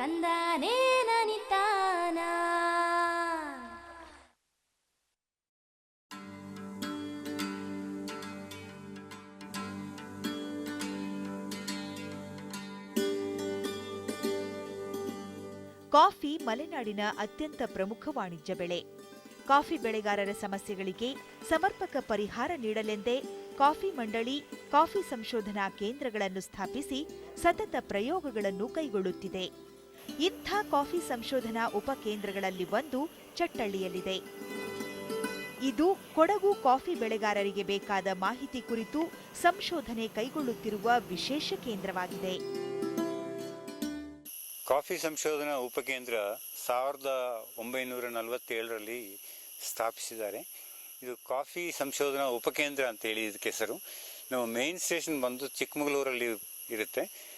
ತಂದಾನೇ coffee ಮಲೆನಾಡಿನ ಅತ್ಯಂತ ಪ್ರಮುಖ ವಾಣಿಜ್ಯ ಬೆಳೆ. ಕಾಫಿ ಬೆಳೆಗಾರರ ಸಮಸ್ಯೆಗಳಿಗೆ ಸಮರ್ಪಕ ಪರಿಹಾರ ನೀಡಲೆಂದೇ ಕಾಫಿ ಮಂಡಳಿ, ಕಾಫಿ ಸಂಶೋಧನಾ ಕೇಂದ್ರಗಳನ್ನು ಸ್ಥಾಪಿಸಿ ಸತತ ಪ್ರಯೋಗಗಳನ್ನು ಕೈಗೊಳ್ಳುತ್ತಿದೆ. ಇಂಥ ಕಾಫಿ ಸಂಶೋಧನಾ ಉಪಕೇಂದ್ರಗಳಲ್ಲಿ ಒಂದು ಚಟ್ಟಳ್ಳಿಯಲ್ಲಿದೆ. ಇದು ಕೊಡಗು ಕಾಫಿ ಬೆಳೆಗಾರರಿಗೆ ಬೇಕಾದ ಮಾಹಿತಿ ಕುರಿತು ಸಂಶೋಧನೆ ಕೈಗೊಳ್ಳುತ್ತಿರುವ ವಿಶೇಷ ಕೇಂದ್ರವಾಗಿದೆ. ಕಾಫಿ ಸಂಶೋಧನಾ ಉಪಕೇಂದ್ರ ಸಾವಿರದ ಒಂಬೈನೂರ ನಲವತ್ತೇಳರಲ್ಲಿ ಸ್ಥಾಪಿಸಿದ್ದಾರೆ. ಇದು ಕಾಫಿ ಸಂಶೋಧನಾ ಉಪಕೇಂದ್ರ ಅಂತೇಳಿ ಇದಕ್ಕೆ ಹೆಸರು ನಮ್ಮ ಮೇನ್ ಸ್ಟೇಷನ್ ಬಂದು ಚಿಕ್ಕಮಗಳೂರಲ್ಲಿ ಇರುತ್ತೆ.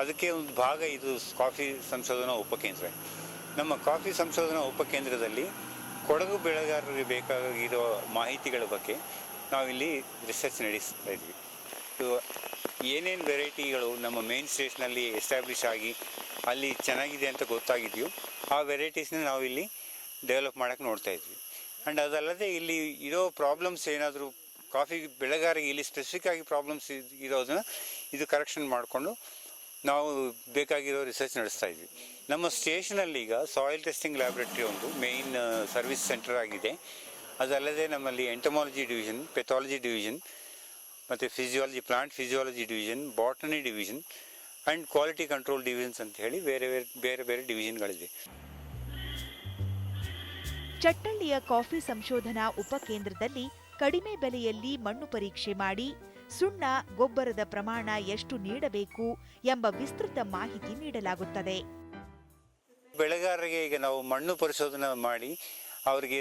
ಅದಕ್ಕೆ ಒಂದು ಭಾಗ ಇದು ಕಾಫಿ ಸಂಶೋಧನಾ ಉಪಕೇಂದ್ರ ನಮ್ಮ ಕಾಫಿ ಸಂಶೋಧನಾ ಉಪಕೇಂದ್ರದಲ್ಲಿ ಕೊಡಗು ಬೆಳೆಗಾರರಿಗೆ ಬೇಕಾಗಿರೋ ಮಾಹಿತಿಗಳ ಬಗ್ಗೆ ನಾವಿಲ್ಲಿ ರಿಸರ್ಚ್ ನಡೆಸ್ತಾ ಇದ್ವಿ. ಇದು ಏನೇನು ವೆರೈಟಿಗಳು ನಮ್ಮ ಮೇನ್ ಸ್ಟೇಷನಲ್ಲಿ ಎಸ್ಟಾಬ್ಲಿಷ್ ಆಗಿ ಅಲ್ಲಿ ಚೆನ್ನಾಗಿದೆ ಅಂತ ಗೊತ್ತಾಗಿದೆಯೋ, ಆ ವೆರೈಟೀಸ್ನ ನಾವು ಇಲ್ಲಿ ಡೆವಲಪ್ ಮಾಡೋಕ್ಕೆ ನೋಡ್ತಾ ಇದ್ವಿ. ಆ್ಯಂಡ್ ಅದಲ್ಲದೆ ಇಲ್ಲಿ ಇರೋ ಪ್ರಾಬ್ಲಮ್ಸ್ ಏನಾದರೂ, ಕಾಫಿ ಬೆಳೆಗಾರರಿಗೆ ಇಲ್ಲಿ ಸ್ಪೆಸಿಫಿಕ್ ಆಗಿ ಪ್ರಾಬ್ಲಮ್ಸ್ ಇರೋದನ್ನ ಇದು ಕರೆಕ್ಷನ್ ಮಾಡಿಕೊಂಡು ನಾವು ಬೇಕಾಗಿರೋ ರಿಸರ್ಚ್ ನಡೆಸ್ತಾ ಇದ್ವಿ. ನಮ್ಮ ಸ್ಟೇಷನಲ್ಲಿ ಈಗ ಸಾಯಿಲ್ ಟೆಸ್ಟಿಂಗ್ ಲ್ಯಾಬ್ರೆಟ್ರಿ ಒಂದು ಮೇಯ್ನ್ ಸರ್ವಿಸ್ ಸೆಂಟರ್ ಆಗಿದೆ. ಅದಲ್ಲದೆ ನಮ್ಮಲ್ಲಿ ಎಂಟಮಾಲಜಿ ಡಿವಿಷನ್ ಪೆಥಾಲಜಿ ಡಿವಿಷನ್ ಮತ್ತು physiology plant physiology division botany division and quality control divisions ಅಂತ ಹೇಳಿ ಬೇರೆ ಬೇರೆ ಬೇರೆ ಬೇರೆ ಡಿವಿಷನ್ಗಳಿದೆ ಚಟ್ಟಳ್ಳಿಯ ಕಾಫಿ ಸಂಶೋಧನಾ ಉಪಕೇಂದ್ರದಲ್ಲಿ ಕಡಿಮೆ ಬೆಲೆಯಲ್ಲಿ ಮಣ್ಣು ಪರೀಕ್ಷೆ ಮಾಡಿ ಸುಣ್ಣ ಗೊಬ್ಬರದ ಪ್ರಮಾಣ ಎಷ್ಟು ನೀಡಬೇಕು ಎಂಬ ವಿಸ್ತೃತ ಮಾಹಿತಿ ನೀಡಲಾಗುತ್ತದೆ. ಬೆಳೆಗಾರರಿಗೆ ಈಗ ನಾವು ಮಣ್ಣು ಪರಿಶೋಧನೆ ಮಾಡಿ ಅವರಿಗೆ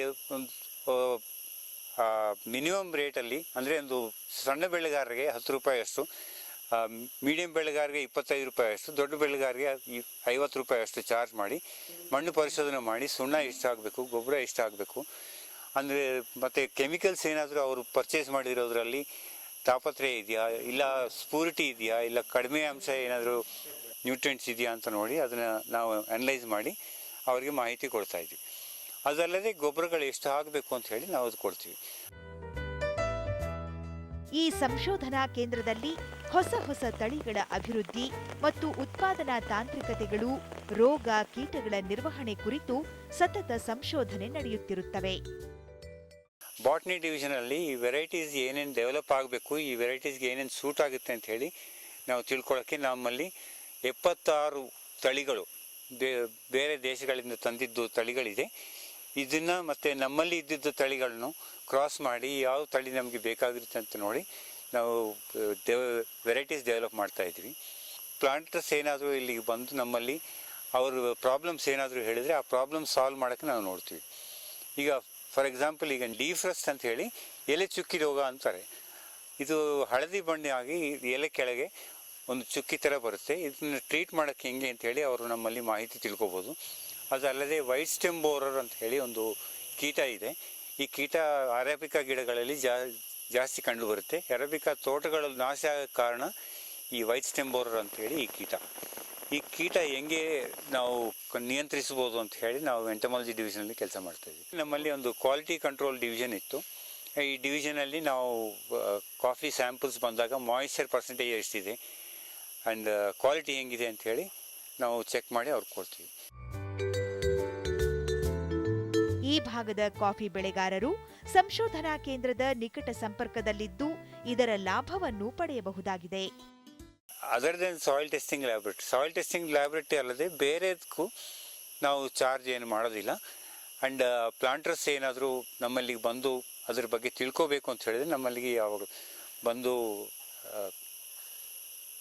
ಮಿನಿಮಮ್ ರೇಟಲ್ಲಿ ಅಂದರೆ ಒಂದು ಸಣ್ಣ ಬೆಳೆಗಾರರಿಗೆ ಹತ್ತು ರೂಪಾಯಿ ಅಷ್ಟು ಮೀಡಿಯಂ ಬೆಳೆಗಾರರಿಗೆ ಇಪ್ಪತ್ತೈದು ರೂಪಾಯಿ ಅಷ್ಟು, ದೊಡ್ಡ ಬೆಳೆಗಾರರಿಗೆ ಐವತ್ತು ರೂಪಾಯಿ ಅಷ್ಟು ಚಾರ್ಜ್ ಮಾಡಿ ಮಣ್ಣು ಪರಿಶೋಧನೆ ಮಾಡಿ ಸುಣ್ಣ ಎಷ್ಟಾಗಬೇಕು, ಗೊಬ್ಬರ ಎಷ್ಟಾಗಬೇಕು, ಅಂದರೆ ಮತ್ತು ಕೆಮಿಕಲ್ಸ್ ಏನಾದರೂ ಅವರು ಪರ್ಚೇಸ್ ಮಾಡಿರೋದ್ರಲ್ಲಿ ತಾಪತ್ರಯ ಇದೆಯಾ? ಇಲ್ಲ ಸ್ಪೂರಿಟಿ ಇದೆಯಾ? ಇಲ್ಲ ಕಡಿಮೆ ಅಂಶ ಏನಾದರೂ ನ್ಯೂಟ್ರಿಯೆಂಟ್ಸ್ ಇದೆಯಾ ಅಂತ ನೋಡಿ ಅದನ್ನು ನಾವು ಅನಲೈಸ್ ಮಾಡಿ ಅವರಿಗೆ ಮಾಹಿತಿ ಕೊಡ್ತಾ ಇದ್ವಿ. ಅದಲ್ಲದೆ ಗೊಬ್ಬರಗಳು ಎಷ್ಟು ಆಗಬೇಕು ಅಂತ ಹೇಳಿ ನಾವು ಅದು ಕೊಡ್ತೀವಿ. ಈ ಸಂಶೋಧನಾ ಕೇಂದ್ರದಲ್ಲಿ ಹೊಸ ಹೊಸ ತಳಿಗಳ ಅಭಿವೃದ್ಧಿ ಮತ್ತು ಉತ್ಪಾದನಾ ತಾಂತ್ರಿಕತೆಗಳು, ರೋಗ ಕೀಟಗಳ ನಿರ್ವಹಣೆ ಕುರಿತು ಸತತ ಸಂಶೋಧನೆ ನಡೆಯುತ್ತಿರುತ್ತವೆ. ಬಾಟ್ನಿ ಡಿವಿಷನಲ್ಲಿ ಈ ವೆರೈಟೀಸ್ ಏನೇನು ಡೆವಲಪ್ ಆಗಬೇಕು, ಈ ವೆರೈಟೀಸ್ಗೆ ಏನೇನು ಸೂಟ್ ಆಗುತ್ತೆ ಅಂತ ಹೇಳಿ ನಾವು ತಿಳ್ಕೊಳ್ಳೋಕ್ಕೆ ನಮ್ಮಲ್ಲಿ ಎಪ್ಪತ್ತಾರು ತಳಿಗಳು ಬೇರೆ ದೇಶಗಳಿಂದ ತಂದಿದ್ದು ತಳಿಗಳಿದೆ. ಇದನ್ನು ಮತ್ತು ನಮ್ಮಲ್ಲಿ ಇದ್ದಿದ್ದ ತಳಿಗಳನ್ನು ಕ್ರಾಸ್ ಮಾಡಿ ಯಾವ ತಳಿ ನಮಗೆ ಬೇಕಾಗಿರುತ್ತೆ ಅಂತ ನೋಡಿ ನಾವು ಡೆವ, ವೆರೈಟೀಸ್ ಡೆವಲಪ್ ಮಾಡ್ತಾ ಇದ್ವಿ. ಪ್ಲಾಂಟರ್ಸ್ ಏನಾದರೂ ಇಲ್ಲಿಗೆ ಬಂದು ನಮ್ಮಲ್ಲಿ ಅವರು ಪ್ರಾಬ್ಲಮ್ಸ್ ಏನಾದರೂ ಹೇಳಿದರೆ ಆ ಪ್ರಾಬ್ಲಮ್ ಸಾಲ್ವ್ ಮಾಡೋಕ್ಕೆ ನಾವು ನೋಡ್ತೀವಿ. ಈಗ ಫಾರ್ ಎಕ್ಸಾಂಪಲ್ ಈಗ ಡೀಫ್ರಸ್ಟ್ ಅಂತ ಹೇಳಿ ಎಲೆ ಚುಕ್ಕಿ ರೋಗ ಅಂತಾರೆ. ಇದು ಹಳದಿ ಬಣ್ಣವಾಗಿ ಎಲೆ ಕೆಳಗೆ ಒಂದು ಚುಕ್ಕಿ ಥರ ಬರುತ್ತೆ. ಇದನ್ನು ಟ್ರೀಟ್ ಮಾಡೋಕ್ಕೆ ಹೆಂಗೆ ಅಂತ ಹೇಳಿ ಅವರು ನಮ್ಮಲ್ಲಿ ಮಾಹಿತಿ ತಿಳ್ಕೊಬೋದು. ಅದಲ್ಲದೆ ವೈಟ್ ಸ್ಟೆಮ್ ಬೋರರ್ ಅಂತ ಹೇಳಿ ಒಂದು ಕೀಟ ಇದೆ. ಈ ಕೀಟ ಅರೇಬಿಕಾ ಗಿಡಗಳಲ್ಲಿ ಜಾ, ಜಾಸ್ತಿ ಕಂಡು ಬರುತ್ತೆ. ಅರೇಬಿಕಾ ತೋಟಗಳಲ್ಲಿ ನಾಶ ಆಗೋ ಕಾರಣ ಈ ವೈಟ್ ಸ್ಟೆಂಬೋರರ್ ಅಂತ ಹೇಳಿ ಈ ಕೀಟ. ಈ ಕೀಟ ಹೆಂಗೆ ನಾವು ನಿಯಂತ್ರಿಸ್ಬೋದು ಅಂತ ಹೇಳಿ ನಾವು ಎಂಟಮಾಲಜಿ ಡಿವಿಷನಲ್ಲಿ ಕೆಲಸ ಮಾಡ್ತಾ ಇದ್ವಿ. ನಮ್ಮಲ್ಲಿ ಒಂದು ಕ್ವಾಲಿಟಿ ಕಂಟ್ರೋಲ್ ಡಿವಿಷನ್ ಇತ್ತು. ಈ ಡಿವಿಷನಲ್ಲಿ ನಾವು ಕಾಫಿ ಸ್ಯಾಂಪಲ್ಸ್ ಬಂದಾಗ ಮಾಯಿಶ್ಚರ್ ಪರ್ಸೆಂಟೇಜ್ ಎಷ್ಟಿದೆ ಆ್ಯಂಡ್ ಕ್ವಾಲಿಟಿ ಹೆಂಗಿದೆ ಅಂತ ಹೇಳಿ ನಾವು ಚೆಕ್ ಮಾಡಿ ಅವ್ರಿಗೆ ಕೊಡ್ತೀವಿ. ಈ ಭಾಗದ ಕಾಫಿ ಬೆಳೆಗಾರರು ಸಂಶೋಧನಾ ಕೇಂದ್ರದ ನಿಕಟ ಸಂಪರ್ಕದಲ್ಲಿದ್ದು ಇದರ ಲಾಭವನ್ನು ಪಡೆಯಬಹುದಾಗಿದೆ. Other then soil testing laboratory soil testing laboratory ಅಲ್ಲದೆ ಬೇರೆದಕ್ಕೂ ನಾವು ಚಾರ್ಜ್ ಏನು ಮಾಡೋದಿಲ್ಲ. ಆ್ಯಂಡ್ ಪ್ಲಾಂಟರ್ಸ್ ಏನಾದರೂ ನಮ್ಮಲ್ಲಿಗೆ ಬಂದು ಅದ್ರ ಬಗ್ಗೆ ತಿಳ್ಕೋಬೇಕು ಅಂತ ಹೇಳಿದ್ರೆ ನಮ್ಮಲ್ಲಿಗೆ ಯಾವಾಗ ಬಂದು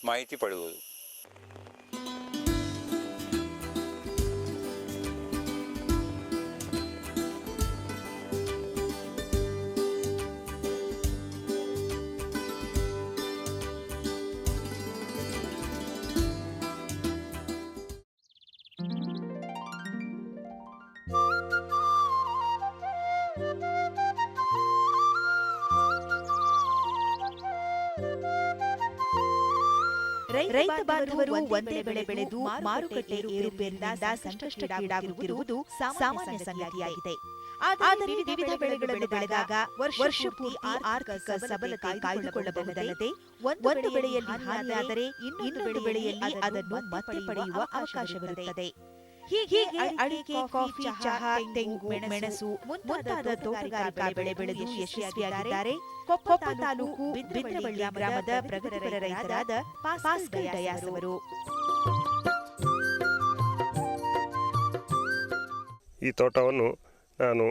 ಮಾಹಿತಿ ಪಡೆಯುವುದು ರೈತ ಬಾಂಧವರು ಒಂದೇ ಬೆಳೆ ಬೆಳೆದು ಮಾರುಕಟ್ಟೆ ಏರುಪೇರಿನಿಂದ ಸಂಕಷ್ಟಕ್ಕೀಡಾಗುತ್ತಿರುವುದು ಸಾಮಾನ್ಯ ಸಂಗತಿಯಾಗಿದೆ. ಆದರೆ ವಿವಿಧ ಬೆಳೆಗಳನ್ನು ಬೆಳೆದಾಗ ವರ್ಷ ಪೂರ್ತಿ ಆರ್ಥಿಕ ಸಬಲತೆ ಕಾಯ್ದುಕೊಳ್ಳಬಹುದಲ್ಲದೆ ಒಂದು ಬೆಳೆಯಲ್ಲಿ ಹಾನಿಯಾದರೆ ಇನ್ನೊಂದು ಬೆಳೆಯಲ್ಲಿ ಅದನ್ನು ಮತ್ತೆ ಪಡೆಯುವ ಅವಕಾಶವಿರುತ್ತದೆ. ಹೀಗೆ ಅಡಿಕೆ ಕಾಫಿ ಚಹಾ ತೆಂಗು ಮೆಣಸು ಮುಂತಾದ ತೋಟಗಾರಿಕಾ ಬೆಳೆ ಬೆಳೆದು ಯಶಸ್ವಿಯಾಗಿದ್ದಾರೆ. ಕೊಪ್ಪ ತಾಲೂಕು ಬಿದ್ರವಳ್ಳಿ ಗ್ರಾಮದ ಪ್ರಗತಿಪರ ರೈತರಾದ ಪಾಸ್ಕಲ್ ಡಯಾಸ್ ಅವರು. ಈ ತೋಟವನ್ನು ನಾನು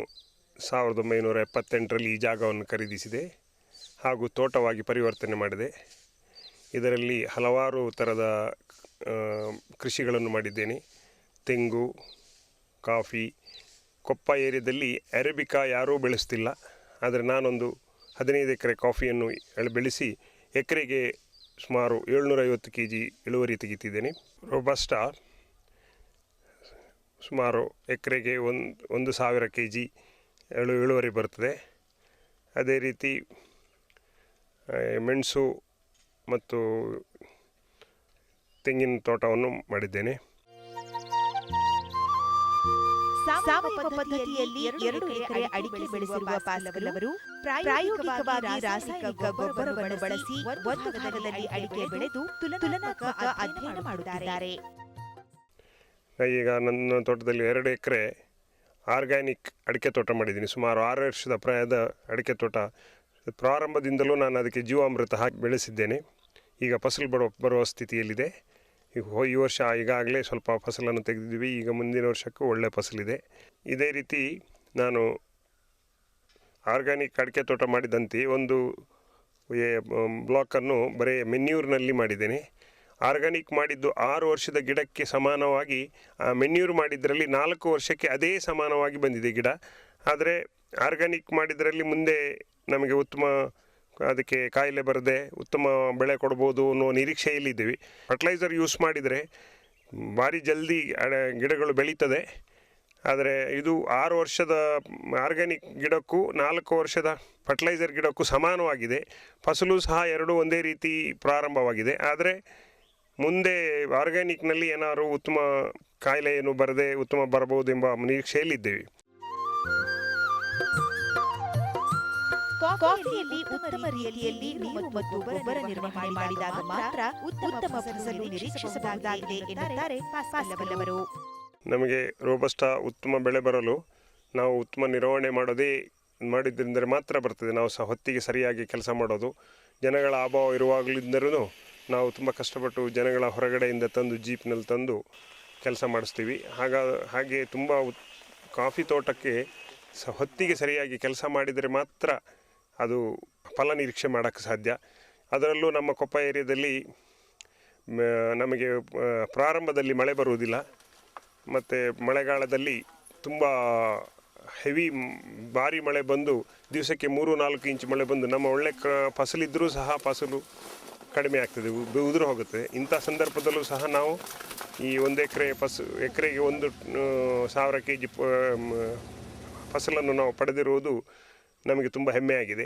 ಸಾವಿರದ ಒಂಬೈನೂರ ಎಪ್ಪತ್ತೆಂಟರಲ್ಲಿ ಈ ಜಾಗವನ್ನು ಖರೀದಿಸಿದೆ ಹಾಗೂ ತೋಟವಾಗಿ ಪರಿವರ್ತನೆ ಮಾಡಿದೆ. ಇದರಲ್ಲಿ ಹಲವಾರು ಥರದ ಕೃಷಿಗಳನ್ನು ಮಾಡಿದ್ದೇನೆ. ತೆಂಗು, ಕಾಫಿ, ಕೊಪ್ಪ ಏರಿಯಾದಲ್ಲಿ ಅರೇಬಿಕಾ ಯಾರೂ ಬೆಳೆಸ್ತಿಲ್ಲ. ಆದರೆ ನಾನೊಂದು ಹದಿನೈದು ಎಕರೆ ಕಾಫಿಯನ್ನು ಬೆಳೆಸಿ ಎಕರೆಗೆ ಸುಮಾರು ಏಳ್ನೂರೈವತ್ತು ಕೆ ಜಿ ಇಳುವರಿ ತೆಗಿತಿದ್ದೇನೆ. ರೋಬಸ್ಟಾ ಸುಮಾರು ಎಕರೆಗೆ ಒಂದು ಒಂದು ಸಾವಿರ ಕೆ ಜಿ ಇಳು ಇಳುವರಿ ಬರ್ತದೆ. ಅದೇ ರೀತಿ ಮೆಣಸು ಮತ್ತು ತೆಂಗಿನ ತೋಟವನ್ನು ಮಾಡಿದ್ದೇನೆ. ಸಾವಯವ ಪದ್ಧತಿಯಲ್ಲಿ ಎರಡು ಎಕರೆ ಅಡಿಕೆ ಬೆಳೆಸಿರುವ ಅವರು ಪ್ರಾಯೋಗಿಕವಾಗಿ ರಾಸಾಯನಿಕ ಗೊಬ್ಬರವನ್ನು ಬಳಸಿ ಒಂದು ಭಾಗದಲ್ಲಿ ಅಡಿಕೆ ಬೆಳೆದು ತುಲನಾತ್ಮಕ ಅಧ್ಯಯನ ಮಾಡುತ್ತಿದ್ದಾರೆ. ಈಗ ನನ್ನ ತೋಟದಲ್ಲಿ ಎರಡು ಎಕರೆ ಆರ್ಗ್ಯಾನಿಕ್ ಅಡಿಕೆ ತೋಟ ಮಾಡಿದ್ದೀನಿ. ಸುಮಾರು ಆರು ವರ್ಷದ ಪ್ರಾಯದ ಅಡಿಕೆ ತೋಟ ಪ್ರಾರಂಭದಿಂದಲೂ ನಾನು ಅದಕ್ಕೆ ಜೀವಾಮೃತ ಹಾಕಿ ಬೆಳೆಸಿದ್ದೇನೆ. ಈಗ ಫಸಲು ಬರುವ ಬರುವ ಸ್ಥಿತಿಯಲ್ಲಿದೆ. ಈಗ ಈ ವರ್ಷ ಈಗಾಗಲೇ ಸ್ವಲ್ಪ ಫಸಲನ್ನು ತೆಗೆದಿದ್ವಿ ಈಗ ಮುಂದಿನ ವರ್ಷಕ್ಕೂ ಒಳ್ಳೆಯ ಫಸಲಿದೆ. ಇದೇ ರೀತಿ ನಾನು ಆರ್ಗ್ಯಾನಿಕ್ ಅಡಿಕೆ ತೋಟ ಮಾಡಿದಂತೆ ಒಂದು ಬ್ಲಾಕನ್ನು ಬರೀ ಮೆನ್ಯೂರ್ನಲ್ಲಿ ಮಾಡಿದ್ದೇನೆ. ಆರ್ಗ್ಯಾನಿಕ್ ಮಾಡಿದ್ದು ಆರು ವರ್ಷದ ಗಿಡಕ್ಕೆ ಸಮಾನವಾಗಿ ಮೆನ್ಯೂರ್ ಮಾಡಿದ್ದರಲ್ಲಿ ನಾಲ್ಕು ವರ್ಷಕ್ಕೆ ಅದೇ ಸಮಾನವಾಗಿ ಬಂದಿದೆ ಗಿಡ. ಆದರೆ ಆರ್ಗ್ಯಾನಿಕ್ ಮಾಡಿದ್ದರಲ್ಲಿ ಮುಂದೆ ನಮಗೆ ಉತ್ತಮ ಅದಕ್ಕೆ ಕಾಯಿಲೆ ಬರದೆ ಉತ್ತಮ ಬೆಳೆ ಕೊಡ್ಬೋದು ಅನ್ನೋ ನಿರೀಕ್ಷೆಯಲ್ಲಿದ್ದೀವಿ. ಫರ್ಟಿಲೈಸರ್ ಯೂಸ್ ಮಾಡಿದರೆ ಭಾರಿ ಜಲ್ದಿ ಗಿಡಗಳು ಬೆಳೀತದೆ. ಆದರೆ ಇದು ಆರು ವರ್ಷದ ಆರ್ಗ್ಯಾನಿಕ್ ಗಿಡಕ್ಕೂ ನಾಲ್ಕು ವರ್ಷದ ಫರ್ಟಿಲೈಸರ್ ಗಿಡಕ್ಕೂ ಸಮಾನವಾಗಿದೆ. ಫಸಲು ಸಹ ಎರಡೂ ಒಂದೇ ರೀತಿ ಪ್ರಾರಂಭವಾಗಿದೆ. ಆದರೆ ಮುಂದೆ ಆರ್ಗ್ಯಾನಿಕ್ನಲ್ಲಿ ಏನಾದರೂ ಉತ್ತಮ ಕಾಯಿಲೆ ಏನು ಬರದೆ ಉತ್ತಮ ಬರಬಹುದು ಎಂಬ ನಿರೀಕ್ಷೆಯಲ್ಲಿದ್ದೇವೆ. ಕಾಫಿಯಲ್ಲಿ ಉತ್ತಮ ರೀತಿಯಲ್ಲಿ ನೀರು ಮತ್ತು ಗೊಬ್ಬರ ನಿರ್ವಹಣೆ ಮಾಡಿದಾಗ ಮಾತ್ರ ಉತ್ತಮ ಫಸಲು ನಿರೀಕ್ಷಿಸಬಹುದಾಗಿದೆ ಎನ್ನುತ್ತಾರೆ ಪಾಸ್ಪಾಲವರು ಅವರು ನಮಗೆ ರೋಬಸ್ಟ ಉತ್ತಮ ಬೆಳೆ ಬರಲು ನಾವು ಉತ್ತಮ ನಿರ್ವಹಣೆ ಮಾಡೋದೇ ಮಾಡಿದ್ದರೆ ಮಾತ್ರ ಬರ್ತದೆ. ನಾವು ಸಹ ಹೊತ್ತಿಗೆ ಸರಿಯಾಗಿ ಕೆಲಸ ಮಾಡೋದು. ಜನಗಳ ಅಭಾವ ಇರುವಾಗಲಿದ್ದರೂ ನಾವು ತುಂಬ ಕಷ್ಟಪಟ್ಟು ಜನಗಳ ಹೊರಗಡೆಯಿಂದ ತಂದು ಜೀಪ್ನಲ್ಲಿ ತಂದು ಕೆಲಸ ಮಾಡಿಸ್ತೀವಿ. ಹಾಗ ಹಾಗೆ ತುಂಬ ಕಾಫಿ ತೋಟಕ್ಕೆ ಸ ಹೊತ್ತಿಗೆ ಸರಿಯಾಗಿ ಕೆಲಸ ಮಾಡಿದರೆ ಮಾತ್ರ ಅದು ಫಲ ನಿರೀಕ್ಷೆ ಮಾಡೋಕ್ಕೆ ಸಾಧ್ಯ. ಅದರಲ್ಲೂ ನಮ್ಮ ಕೊಪ್ಪ ಏರಿಯಾದಲ್ಲಿ ನಮಗೆ ಪ್ರಾರಂಭದಲ್ಲಿ ಮಳೆ ಬರುವುದಿಲ್ಲ. ಮತ್ತು ಮಳೆಗಾಲದಲ್ಲಿ ತುಂಬ ಹೆವಿ ಭಾರಿ ಮಳೆ ಬಂದು ದಿವಸಕ್ಕೆ ಮೂರು ನಾಲ್ಕು ಇಂಚು ಮಳೆ ಬಂದು ನಮ್ಮ ಒಳ್ಳೆ ಕ ಫಸಲಿದ್ದರೂ ಸಹ ಫಸಲು ಕಡಿಮೆ ಆಗ್ತದೆ ಉದುರು ಹೋಗುತ್ತದೆ ಇಂಥ ಸಂದರ್ಭದಲ್ಲೂ ಸಹ ನಾವು ಈ ಒಂದು ಎಕರೆ ಫಸು, ಎಕರೆಗೆ ಒಂದು ಸಾವಿರ ಕೆ ಜಿ ಫಸಲನ್ನು ನಾವು ಪಡೆದಿರುವುದು ನಮಗೆ ತುಂಬ ಹೆಮ್ಮೆಯಾಗಿದೆ.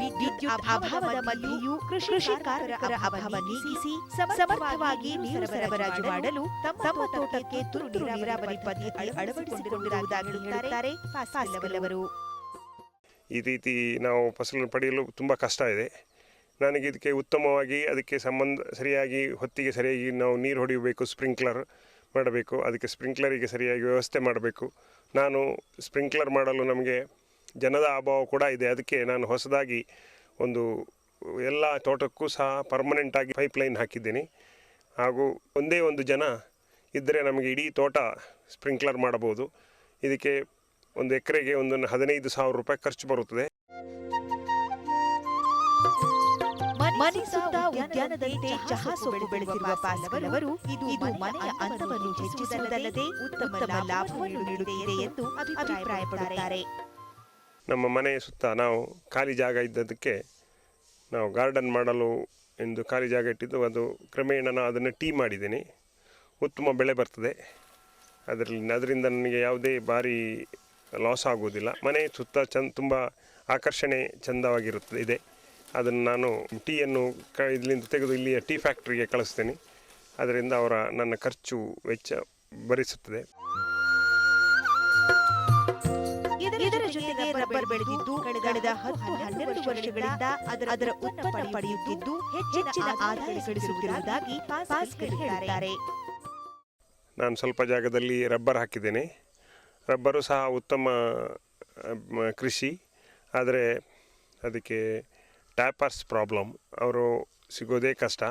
ವಿದ್ಯುತ್ ಅಭಾವದ ಮಧ್ಯೆಯೂ ಕೃಷಿ ಕಾರ್ಮಿಕರ ಅಭಾವ ನೀಗಿಸಿ ಸಮರ್ಥವಾಗಿ ನೀರು ಸರಬರಾಜು ಮಾಡಲು ತಮ್ಮ ತೋಟಕ್ಕೆ ತುಂತುರು ನೀರಾವರಿ ಪದ್ಧತಿ ಅಳವಡಿಸಿಕೊಂಡಿರುವುದಾಗಿ ಹೇಳುತ್ತಾರೆ ಪಾಸ್ಕಲ್ ಅವರು ಈ ರೀತಿ ನಾವು ಫಸಲನ್ನು ಪಡೆಯಲು ತುಂಬ ಕಷ್ಟ ಇದೆ. ನನಗೆ ಇದಕ್ಕೆ ಉತ್ತಮವಾಗಿ ಅದಕ್ಕೆ ಸಂಬಂಧ ಸರಿಯಾಗಿ ಹೊತ್ತಿಗೆ ಸರಿಯಾಗಿ ನಾವು ನೀರು ಹೊಡೆಯಬೇಕು ಸ್ಪ್ರಿಂಕ್ಲರ್. ಮಾಡಬೇಕು, ಅದಕ್ಕೆ ಸ್ಪ್ರಿಂಕ್ಲರಿಗೆ ಸರಿಯಾಗಿ ವ್ಯವಸ್ಥೆ ಮಾಡಬೇಕು. ನಾನು ಸ್ಪ್ರಿಂಕ್ಲರ್ ಮಾಡಲು ನಮಗೆ ಜನದ ಅಭಾವ ಕೂಡ ಇದೆ. ಅದಕ್ಕೆ ನಾನು ಹೊಸದಾಗಿ ಒಂದು ಎಲ್ಲ ತೋಟಕ್ಕೂ ಸಹ ಪರ್ಮನೆಂಟಾಗಿ ಪೈಪ್ಲೈನ್ ಹಾಕಿದ್ದೀನಿ. ಹಾಗೂ ಒಂದೇ ಒಂದು ಜನ ಇದ್ದರೆ ನಮಗೆ ಇಡೀ ತೋಟ ಸ್ಪ್ರಿಂಕ್ಲರ್ ಮಾಡಬಹುದು. ಇದಕ್ಕೆ ಒಂದು ಎಕರೆಗೆ ಒಂದು ಹದಿನೈದು ಸಾವಿರ ರೂಪಾಯಿ ಖರ್ಚು ಬರುತ್ತದೆ. ಮನೆ ಸುತ್ತ ಉದ್ಯಾನದಂತೆ ಚಹಾ ಸೊಪ್ಪು ಬೆಳೆಸಿರುವ ಪಾಸವರವರು ಇದು ಮನೆಯ ಅಂತವನ್ನು ಹೆಚ್ಚಿಸುವುದಲ್ಲದೆ ಉತ್ತಮ ಲಾಭವನ್ನು ನೀಡುತ್ತಿದೆ ಎಂದು ಅಭಿಪ್ರಾಯಪಡುತ್ತಾರೆ. ನಮ್ಮ ಮನೆಯ ಸುತ್ತ ನಾವು ಖಾಲಿ ಜಾಗ ಇದ್ದದಕ್ಕೆ ನಾವು ಗಾರ್ಡನ್ ಮಾಡಲು ಎಂದು ಖಾಲಿ ಜಾಗ ಇಟ್ಟಿದ್ದು ಅದು ಕ್ರಮೇಣ ನಾನು ಅದನ್ನು ಟೀ ಮಾಡಿದ್ದೀನಿ. ಉತ್ತಮ ಬೆಳೆ ಬರ್ತದೆ. ಅದರಲ್ಲಿ ಅದರಿಂದ ನನಗೆ ಯಾವುದೇ ಭಾರಿ ಲಾಸ್ ಆಗುವುದಿಲ್ಲ. ಮನೆ ಸುತ್ತ ಚಂದ ತುಂಬ ಆಕರ್ಷಣೆ ಚಂದವಾಗಿರುತ್ತದೆ ಇದೆ. ಅದನ್ನು ನಾನು ಟೀಯನ್ನು ಕ ಇಲ್ಲಿಂದ ತೆಗೆದು ಇಲ್ಲಿಯ ಟೀ ಫ್ಯಾಕ್ಟ್ರಿಗೆ ಕಳಿಸ್ತೇನೆ. ಅದರಿಂದ ಅವರ ನನ್ನ ಖರ್ಚು ವೆಚ್ಚ ಭರಿಸುತ್ತದೆ. ಇದರ ಜೊತೆಗೆ ರಬ್ಬರ್ ಬೆಳೆದಿದ್ದು ಕಳೆದ ಹತ್ತು ಹನ್ನೆರಡು ವರ್ಷಗಳಿಂದ ಅದರ ಅದರ ಉತ್ಪನ್ನ ಪಡೆಯುತ್ತಿದ್ದು ಹೆಚ್ಚಿನ ಆದಾಯ ಗಳಿಸುತ್ತಿರುವುದಾಗಿ ಪಾಸ್ಕರ್ ಹೇಳಿದ್ದಾರೆ. ನಾನು ಸ್ವಲ್ಪ ಜಾಗದಲ್ಲಿ ರಬ್ಬರ್ ಹಾಕಿದ್ದೇನೆ. ರಬ್ಬರು ಸಹ ಉತ್ತಮ ಕೃಷಿ. ಆದರೆ ಅದಕ್ಕೆ ಟ್ಯಾಪರ್ಸ್ ಪ್ರಾಬ್ಲಮ್ ಅವರು ಸಿಗೋದೇ ಕಷ್ಟ.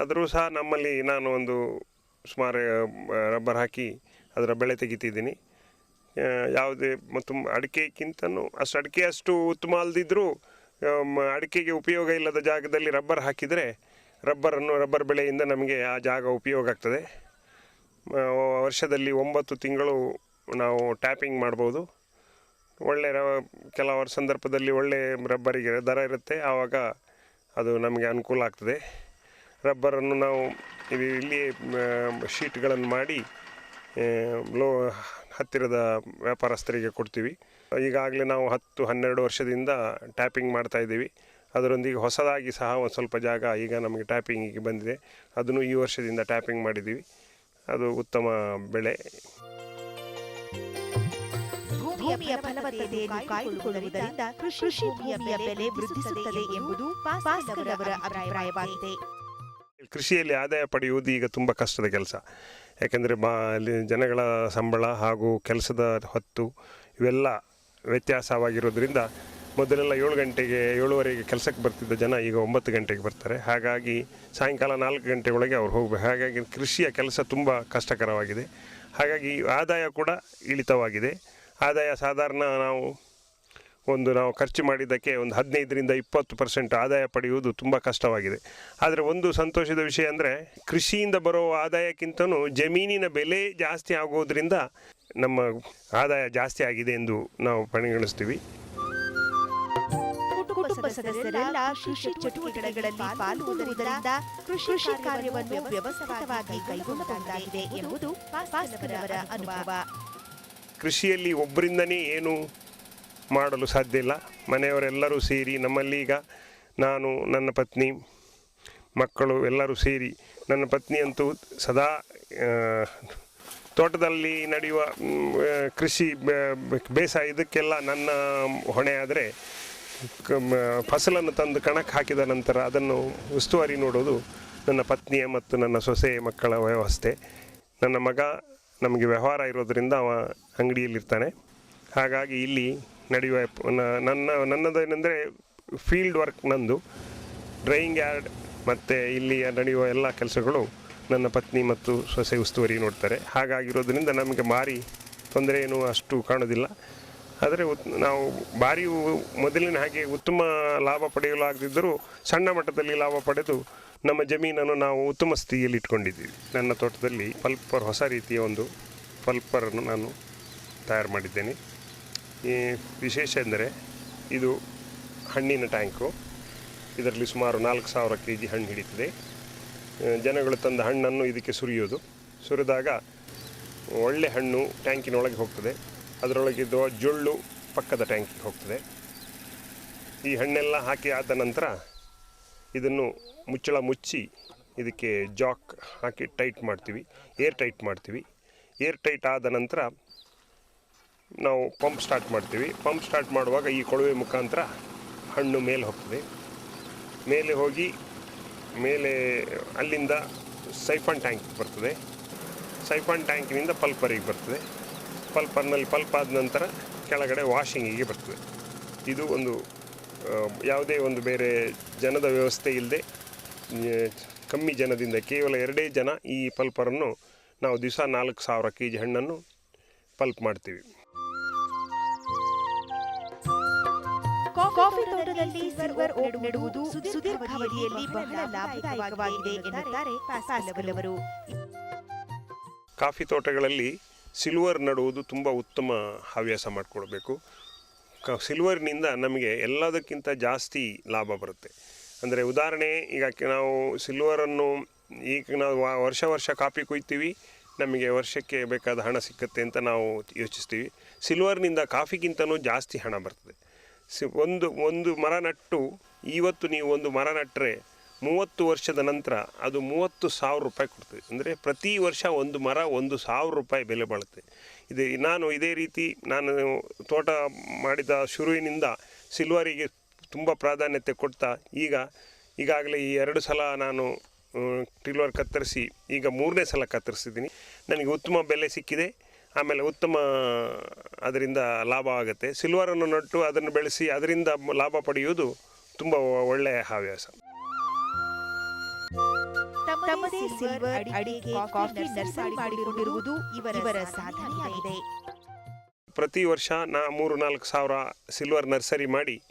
ಆದರೂ ಸಹ ನಮ್ಮಲ್ಲಿ ನಾನು ಒಂದು ಸುಮಾರು ರಬ್ಬರ್ ಹಾಕಿ ಅದರ ಬೆಳೆ ತೆಗಿತಿದ್ದೀನಿ. ಯಾವುದೇ ಮತ್ತು ಅಡಿಕೆಗಿಂತನೂ ಅಷ್ಟು, ಅಡಿಕೆ ಅಷ್ಟು ಉತ್ತಮ ಅಲ್ಲದಿದ್ದರೂ ಅಡಿಕೆಗೆ ಉಪಯೋಗ ಇಲ್ಲದ ಜಾಗದಲ್ಲಿ ರಬ್ಬರ್ ಹಾಕಿದರೆ ರಬ್ಬರನ್ನು, ರಬ್ಬರ್ ಬೆಳೆಯಿಂದ ನಮಗೆ ಆ ಜಾಗ ಉಪಯೋಗ ಆಗ್ತದೆ. ವರ್ಷದಲ್ಲಿ ಒಂಬತ್ತು ತಿಂಗಳು ನಾವು ಟ್ಯಾಪಿಂಗ್ ಮಾಡ್ಬೋದು. ಒಳ್ಳೆ ರ ಕೆಲವರ ಸಂದರ್ಭದಲ್ಲಿ ಒಳ್ಳೆ ರಬ್ಬರಿಗೆ ದರ ಇರುತ್ತೆ. ಆವಾಗ ಅದು ನಮಗೆ ಅನುಕೂಲ ಆಗ್ತದೆ. ರಬ್ಬರನ್ನು ನಾವು ಇಲ್ಲಿ ಇಲ್ಲಿ ಶೀಟ್ಗಳನ್ನು ಮಾಡಿ ಲೋ, ಹತ್ತಿರದ ವ್ಯಾಪಾರಸ್ಥರಿಗೆ ಕೊಡ್ತೀವಿ. ಈಗಾಗಲೇ ನಾವು ಹತ್ತು, ಹನ್ನೆರಡು ವರ್ಷದಿಂದ ಟ್ಯಾಪಿಂಗ್ ಮಾಡ್ತಾಯಿದ್ದೀವಿ ಅದರೊಂದಿಗೆ ಹೊಸದಾಗಿ ಸಹ ಒಂದು ಸ್ವಲ್ಪ ಜಾಗ ಈಗ ನಮಗೆ ಟ್ಯಾಪಿಂಗಿಗೆ ಬಂದಿದೆ. ಅದನ್ನು ಈ ವರ್ಷದಿಂದ ಟ್ಯಾಪಿಂಗ್ ಮಾಡಿದ್ದೀವಿ. ಅದು ಉತ್ತಮ ಬೆಳೆ. ಭೂಮಿಯ ಫಲವತ್ತತೆಯನ್ನು ಕಾಯ್ದುಕೊಳ್ಳುವುದರಿಂದ ಕೃಷಿ ಭೂಮಿಯ ಬೆಲೆ ವೃದ್ಧಿಸುತ್ತದೆ ಎಂಬುದು ಪಾಸ್ಕರ್ ಅವರ ಅಭಿಪ್ರಾಯವಾಗಿದೆ. ಕೃಷಿಯಲ್ಲಿ ಆದಾಯ ಪಡೆಯುವುದು ಈಗ ತುಂಬ ಕಷ್ಟದ ಕೆಲಸ. ಯಾಕೆಂದರೆ ಬಾ ಅಲ್ಲಿ ಜನಗಳ ಸಂಬಳ ಹಾಗೂ ಕೆಲಸದ ಹೊತ್ತು ಇವೆಲ್ಲ ವ್ಯತ್ಯಾಸವಾಗಿರೋದ್ರಿಂದ ಮೊದಲೆಲ್ಲ ಏಳು ಗಂಟೆಗೆ ಏಳುವರೆಗೆ ಕೆಲಸಕ್ಕೆ ಬರ್ತಿದ್ದ ಜನ ಈಗ ಒಂಬತ್ತು ಗಂಟೆಗೆ ಬರ್ತಾರೆ. ಹಾಗಾಗಿ ಸಾಯಂಕಾಲ ನಾಲ್ಕು ಗಂಟೆ ಒಳಗೆ ಅವ್ರು ಹೋಗಬೇಕು ಹಾಗಾಗಿ ಕೃಷಿಯ ಕೆಲಸ ತುಂಬ ಕಷ್ಟಕರವಾಗಿದೆ. ಹಾಗಾಗಿ ಆದಾಯ ಕೂಡ ಇಳಿತವಾಗಿದೆ. ಆದಾಯ ಸಾಧಾರಣ ನಾವು ಒಂದು ನಾವು ಖರ್ಚು ಮಾಡಿದ್ದಕ್ಕೆ ಒಂದು ಹದಿನೈದರಿಂದ ಇಪ್ಪತ್ತು ಪರ್ಸೆಂಟ್ ಆದಾಯ ಪಡೆಯುವುದು ತುಂಬ ಕಷ್ಟವಾಗಿದೆ. ಆದರೆ ಒಂದು ಸಂತೋಷದ ವಿಷಯ ಅಂದರೆ ಕೃಷಿಯಿಂದ ಬರೋ ಆದಾಯಕ್ಕಿಂತನೂ ಜಮೀನಿನ ಬೆಲೆ ಜಾಸ್ತಿ ಆಗೋದ್ರಿಂದ ನಮ್ಮ ಆದಾಯ ಜಾಸ್ತಿ ಆಗಿದೆ ಎಂದು ನಾವು ಪರಿಗಣಿಸ್ತೀವಿ. ಕುಟುಂಬ ಸದಸ್ಯರೆಲ್ಲ ಕೃಷಿ ಚಟುವಟಿಕೆಗಳಲ್ಲಿ ಪಾಲ್ಗೊಳ್ಳುವುದರಿಂದ ಕೃಷಿ ಕಾರ್ಯವನ್ನು ವ್ಯವಸ್ಥಿತವಾಗಿ ಕೈಗೊಳ್ಳಬಹುದಾಗಿದೆ ಎಂಬುದು ಅನುಭವ. ಕೃಷಿಯಲ್ಲಿ ಒಬ್ಬರಿಂದನೇ ಏನು ಮಾಡಲು ಸಾಧ್ಯ ಇಲ್ಲ. ಮನೆಯವರೆಲ್ಲರೂ ಸೇರಿ ನಮ್ಮಲ್ಲಿ ಈಗ ನಾನು, ನನ್ನ ಪತ್ನಿ, ಮಕ್ಕಳು ಎಲ್ಲರೂ ಸೇರಿ ನನ್ನ ಪತ್ನಿಯಂತೂ ಸದಾ ತೋಟದಲ್ಲಿ ನಡೆಯುವ ಕೃಷಿ ಬೇಸಾಯ ಇದಕ್ಕೆಲ್ಲ ನನ್ನ ಹೊಣೆ ಆದರೆ ಫಸಲನ್ನು ತಂದು ಕಣಕ್ಕೆ ಹಾಕಿದ ನಂತರ ಅದನ್ನು ಉಸ್ತುವಾರಿ ನೋಡೋದು ನನ್ನ ಪತ್ನಿಯ ಮತ್ತು ನನ್ನ ಸೊಸೆಯ ಮಕ್ಕಳ ವ್ಯವಸ್ಥೆ. ನನ್ನ ಮಗ ನಮಗೆ ವ್ಯವಹಾರ ಇರೋದರಿಂದ ಅವ ಅಂಗಡಿಯಲ್ಲಿರ್ತಾನೆ. ಹಾಗಾಗಿ ಇಲ್ಲಿ ನಡೆಯುವ ನನ್ನ ನನ್ನದೇನೆಂದರೆ ಫೀಲ್ಡ್ ವರ್ಕ್ ನಂದು. ಡ್ರೈಯಿಂಗ್ ಯಾರ್ಡ್ ಮತ್ತು ಇಲ್ಲಿ ನಡೆಯುವ ಎಲ್ಲ ಕೆಲಸಗಳು ನನ್ನ ಪತ್ನಿ ಮತ್ತು ಸೊಸೆ ಉಸ್ತುವಾರಿ ನೋಡ್ತಾರೆ. ಹಾಗಾಗಿರೋದ್ರಿಂದ ನಮಗೆ ಮಾರಿ ತೊಂದರೆ ಏನು ಅಷ್ಟು ಕಾಣೋದಿಲ್ಲ. ಆದರೆ ನಾವು ಭಾರಿ ಮೊದಲಿನ ಹಾಗೆ ಉತ್ತಮ ಲಾಭ ಪಡೆಯಲು ಆಗದಿದ್ದರೂ ಸಣ್ಣ ಮಟ್ಟದಲ್ಲಿ ಲಾಭ ಪಡೆದು ನಮ್ಮ ಜಮೀನನ್ನು ನಾವು ಉತ್ತಮ ಸ್ಥಿತಿಯಲ್ಲಿ ಇಟ್ಕೊಂಡಿದ್ದೀವಿ. ನನ್ನ ತೋಟದಲ್ಲಿ ಪಲ್ಪರ್ ಹೊಸ ರೀತಿಯ ಒಂದು ಪಲ್ಪರನ್ನು ನಾನು ತಯಾರು ಮಾಡಿದ್ದೇನೆ. ಈ ವಿಶೇಷ ಎಂದರೆ ಇದು ಹಣ್ಣಿನ ಟ್ಯಾಂಕು. ಇದರಲ್ಲಿ ಸುಮಾರು ನಾಲ್ಕು ಸಾವಿರ ಕೆ ಜಿ ಹಣ್ಣು ಹಿಡಿತದೆ. ಜನಗಳು ತಂದ ಹಣ್ಣನ್ನು ಇದಕ್ಕೆ ಸುರಿಯೋದು. ಸುರಿದಾಗ ಒಳ್ಳೆ ಹಣ್ಣು ಟ್ಯಾಂಕಿನೊಳಗೆ ಹೋಗ್ತದೆ. ಅದರೊಳಗಿದ್ದು ಜೊಳ್ಳು ಪಕ್ಕದ ಟ್ಯಾಂಕಿಗೆ ಹೋಗ್ತದೆ. ಈ ಹಣ್ಣೆಲ್ಲ ಹಾಕಿ ಆದ ನಂತರ ಇದನ್ನು ಮುಚ್ಚಳ ಮುಚ್ಚಿ ಇದಕ್ಕೆ ಜಾಕ್ ಹಾಕಿ ಟೈಟ್ ಮಾಡ್ತೀವಿ, ಏರ್ ಟೈಟ್ ಮಾಡ್ತೀವಿ. ಏರ್ ಟೈಟ್ ಆದ ನಂತರ ನಾವು ಪಂಪ್ ಸ್ಟಾರ್ಟ್ ಮಾಡ್ತೀವಿ. ಪಂಪ್ ಸ್ಟಾರ್ಟ್ ಮಾಡುವಾಗ ಈ ಕೊಳವೆ ಮುಖಾಂತರ ಹಣ್ಣು ಮೇಲೆ ಹೋಗ್ತದೆ. ಮೇಲೆ ಹೋಗಿ ಮೇಲೆ ಅಲ್ಲಿಂದ ಸೈಫನ್ ಟ್ಯಾಂಕ್ ಬರ್ತದೆ. ಸೈಫಾನ್ ಟ್ಯಾಂಕಿನಿಂದ ಪಲ್ಪರಿಗೆ ಬರ್ತದೆ. ಪಲ್ಪರ್ನಲ್ಲಿ ಪಲ್ಪ್ ಆದ ನಂತರ ಕೆಳಗಡೆ ವಾಷಿಂಗಿಗೆ ಬರ್ತದೆ. ಇದು ಒಂದು ಯಾವುದೇ ಒಂದು ಬೇರೆ ಜನದ ವ್ಯವಸ್ಥೆ ಇಲ್ಲದೆ ಕಮ್ಮಿ ಜನದಿಂದ ಕೇವಲ ಎರಡೇ ಜನ ಈ ಪಲ್ಪರನ್ನು ನಾವು ದಿವಸ ನಾಲ್ಕು ಸಾವಿರ ಕೆ ಜಿ ಹಣ್ಣನ್ನು ಪಲ್ಪ್ ಮಾಡ್ತೀವಿ. ಕಾಫಿ ತೋಟದಲ್ಲಿ ಸಿಲ್ವರ್ ಓಡ್ ನೆಡುವುದು ಸುದೀರ್ಘಾವಧಿಯಲ್ಲಿ ಬಹಳ ಲಾಭದಾಯಕವಾಗಿದೆ ಎನ್ನುತ್ತಾರೆ ಕಾಫಿ ತೋಟಗಳಲ್ಲಿ ಸಿಲ್ವರ್ ನಡುವುದು ತುಂಬ ಉತ್ತಮ ಹವ್ಯಾಸ ಮಾಡಿಕೊಡ್ಬೇಕು ಕ ಸಿಲ್ವರ್ನಿಂದ ನಮಗೆ ಎಲ್ಲದಕ್ಕಿಂತ ಜಾಸ್ತಿ ಲಾಭ ಬರುತ್ತೆ. ಅಂದರೆ ಉದಾಹರಣೆ, ಈಗ ನಾವು ಸಿಲ್ವರನ್ನು ಈಗ ನಾವು ವರ್ಷ ವರ್ಷ ಕಾಫಿ ಕೊಯ್ತೀವಿ, ನಮಗೆ ವರ್ಷಕ್ಕೆ ಬೇಕಾದ ಹಣ ಸಿಕ್ಕತ್ತೆ ಅಂತ ನಾವು ಯೋಚಿಸ್ತೀವಿ. ಸಿಲ್ವರ್ನಿಂದ ಕಾಫಿಗಿಂತನೂ ಜಾಸ್ತಿ ಹಣ ಬರ್ತದೆ. ಸಿ, ಒಂದು ಒಂದು ಮರ ನಟ್ಟು ಇವತ್ತು ನೀವು ಒಂದು ಮರ ನಟ್ಟರೆ ಮೂವತ್ತು ವರ್ಷದ ನಂತರ ಅದು ಮೂವತ್ತು ಸಾವಿರ ರೂಪಾಯಿ ಕೊಡ್ತದೆ. ಅಂದರೆ ಪ್ರತಿ ವರ್ಷ ಒಂದು ಮರ ಒಂದು ಸಾವಿರ ರೂಪಾಯಿ ಬೆಲೆ ಬಾಳುತ್ತೆ. ಇದೇ, ನಾನು ಇದೇ ರೀತಿ ನಾನು ತೋಟ ಮಾಡಿದ ಶುರುವಿನಿಂದ ಸಿಲ್ವರಿಗೆ ತುಂಬ ಪ್ರಾಧಾನ್ಯತೆ ಕೊಡ್ತಾ, ಈಗ, ಈಗಾಗಲೇ ಈ ಎರಡು ಸಲ ನಾನು ಟಿಲ್ವರ್ ಕತ್ತರಿಸಿ, ಈಗ ಮೂರನೇ ಸಲ ಕತ್ತರಿಸಿದ್ದೀನಿ. ನನಗೆ ಉತ್ತಮ ಬೆಲೆ ಸಿಕ್ಕಿದೆ. ಆಮೇಲೆ ಉತ್ತಮ, ಅದರಿಂದ ಲಾಭ ಆಗುತ್ತೆ. ಸಿಲ್ವರನ್ನು ನಟ್ಟು ಅದನ್ನು ಬೆಳೆಸಿ, ಅದರಿಂದ ಲಾಭ ಪಡೆಯುವುದು ತುಂಬ ಒಳ್ಳೆಯ ಹವ್ಯಾಸ. ಸಿಲ್ವರ್ ಅಡಿಕೆ ಕಾಫಿ ನರ್ಸರಿ ಮಾಡಿಕೊಂಡಿರುವುದು ಇವರ ಸಾಧನೆಯಾಗಿದೆ. ಪ್ರತಿ ವರ್ಷ ನಾ ಮೂರು ನಾಲ್ಕು ಸಾವಿರ ಸಿಲ್ವರ್ ನರ್ಸರಿ ಮಾಡಿ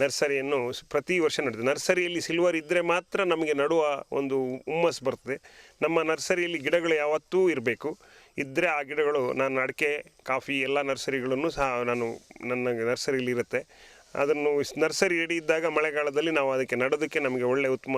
ನರ್ಸರಿಯನ್ನು ಸ್- ಪ್ರತಿ ವರ್ಷ ನಡೆದು ನರ್ಸರಿಯಲ್ಲಿ ಸಿಲ್ವರ್ ಇದ್ದರೆ ಮಾತ್ರ ನಮಗೆ ನಡುವ ಒಂದು ಹುಮ್ಮಸ್ ಬರ್ತದೆ. ನಮ್ಮ ನರ್ಸರಿಯಲ್ಲಿ ಗಿಡಗಳು ಯಾವತ್ತೂ ಇರಬೇಕು. ಇದ್ದರೆ ಆ ಗಿಡಗಳು ನಾನು ಅಡಿಕೆ ಕಾಫಿ ಎಲ್ಲ ನರ್ಸರಿಗಳನ್ನು ಸಹ ನಾನು ನನ್ನ ನರ್ಸರಿಯಲ್ಲಿ ಇರುತ್ತೆ ಅದನ್ನು ನರ್ಸರಿ ರೆಡಿ ಇದ್ದಾಗ ಮಳೆಗಾಲದಲ್ಲಿ ನಾವು ಅದಕ್ಕೆ ನಡೋದಕ್ಕೆ ನಮಗೆ ಒಳ್ಳೆಯ ಉತ್ತಮ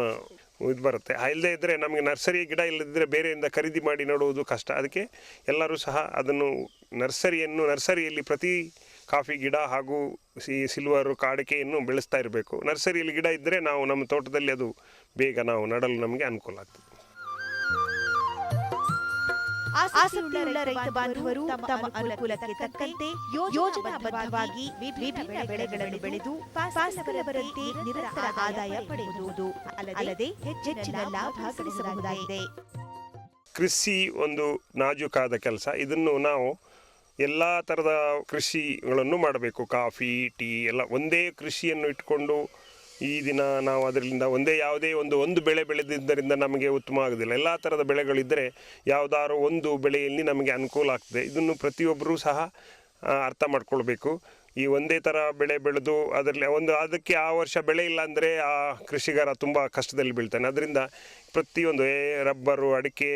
ಇದು ಬರುತ್ತೆ. ಇಲ್ಲದೇ ಇದ್ದರೆ ನಮಗೆ ನರ್ಸರಿ ಗಿಡ ಇಲ್ಲದಿದ್ದರೆ ಬೇರೆಯಿಂದ ಖರೀದಿ ಮಾಡಿ ನೋಡುವುದು ಕಷ್ಟ. ಅದಕ್ಕೆ ಎಲ್ಲರೂ ಸಹ ಅದನ್ನು ನರ್ಸರಿಯನ್ನು, ನರ್ಸರಿಯಲ್ಲಿ ಪ್ರತಿ ಕಾಫಿ ಗಿಡ ಹಾಗೂ ಸಿ, ಸಿಲ್ವರು ಕಾಡಿಕೆಯನ್ನು ಬೆಳೆಸ್ತಾ ಇರಬೇಕು. ನರ್ಸರಿಯಲ್ಲಿ ಗಿಡ ಇದ್ದರೆ ನಾವು ನಮ್ಮ ತೋಟದಲ್ಲಿ ಅದು ಬೇಗ ನಾವು ನಡಲು ನಮಗೆ ಅನುಕೂಲ ಆಗ್ತದೆ. ಆಸಕ್ತಿಯುಳ್ಳ ರೈತ ಬಾಂಧವರು ತಮ್ಮ ಅನುಕೂಲಕ್ಕೆ ತಕ್ಕಂತೆ ಯೋಜನಾಬದ್ಧವಾಗಿ ವಿಭಿನ್ನ ಬೆಳೆಗಳನ್ನು ಬೆಳೆದು ಪಾಸಕರವರಂತೆ ನಿರಂತರ ಆದಾಯ ಪಡೆಯಬಹುದು. ಅಲ್ಲದೆ ಹೆಚ್ಚಿನ ಲಾಭ ಗಳಿಸಬಹುದಾಗಿದೆ ಕೃಷಿ ಒಂದು ನಾಜೂಕಾದ ಕೆಲಸ. ಇದನ್ನು ನಾವು ಎಲ್ಲ ಥರದ ಕೃಷಿಗಳನ್ನು ಮಾಡಬೇಕು. ಕಾಫಿ ಟೀ ಎಲ್ಲ ಒಂದೇ ಕೃಷಿಯನ್ನು ಇಟ್ಕೊಂಡು ಈ ದಿನ ನಾವು ಅದರಿಂದ ಒಂದೇ ಯಾವುದೇ ಒಂದು ಒಂದು ಬೆಳೆ ಬೆಳೆದಿದ್ದರಿಂದ ನಮಗೆ ಉತ್ತಮ ಆಗೋದಿಲ್ಲ ಎಲ್ಲ ಥರದ ಬೆಳೆಗಳಿದ್ದರೆ ಯಾವುದಾದ್ರು ಒಂದು ಬೆಳೆಯಲ್ಲಿ ನಮಗೆ ಅನುಕೂಲ ಆಗ್ತದೆ. ಇದನ್ನು ಪ್ರತಿಯೊಬ್ಬರೂ ಸಹ ಅರ್ಥ ಮಾಡ್ಕೊಳ್ಬೇಕು. ಈ ಒಂದೇ ಥರ ಬೆಳೆ ಬೆಳೆದು ಅದರಲ್ಲಿ ಒಂದು, ಅದಕ್ಕೆ ಆ ವರ್ಷ ಬೆಳೆ ಇಲ್ಲ ಅಂದರೆ ಆ ಕೃಷಿಗಾರ ತುಂಬ ಕಷ್ಟದಲ್ಲಿ ಬೀಳ್ತಾನೆ. ಅದರಿಂದ ಪ್ರತಿಯೊಂದು ಏ ರಬ್ಬರು, ಅಡಿಕೆ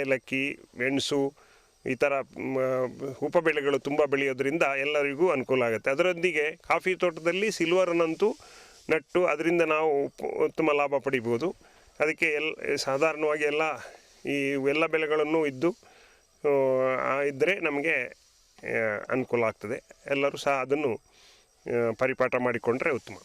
ಏಲಕ್ಕಿ, ಮೆಣಸು ಈ ಥರ ಉಪ ಬೆಳೆಗಳು ತುಂಬ ಬೆಳೆಯೋದ್ರಿಂದ ಎಲ್ಲರಿಗೂ ಅನುಕೂಲ ಆಗುತ್ತೆ. ಅದರೊಂದಿಗೆ ಕಾಫಿ ತೋಟದಲ್ಲಿ ಸಿಲ್ವರನ್ನಂತೂ ನಟ್ಟು ಅದರಿಂದ ನಾವು ಉತ್ತಮ ಲಾಭ ಪಡಿಬೋದು. ಅದಕ್ಕೆ ಎಲ್ ಸಾಧಾರಣವಾಗಿ ಎಲ್ಲ ಈ ಎಲ್ಲ ಬೆಳೆಗಳನ್ನು ಇದ್ದು ಇದ್ದರೆ ನಮಗೆ ಅನುಕೂಲ ಆಗ್ತದೆ. ಎಲ್ಲರೂ ಸಹ ಅದನ್ನು ಪರಿಪಾಠ ಮಾಡಿಕೊಂಡ್ರೆ ಉತ್ತಮ.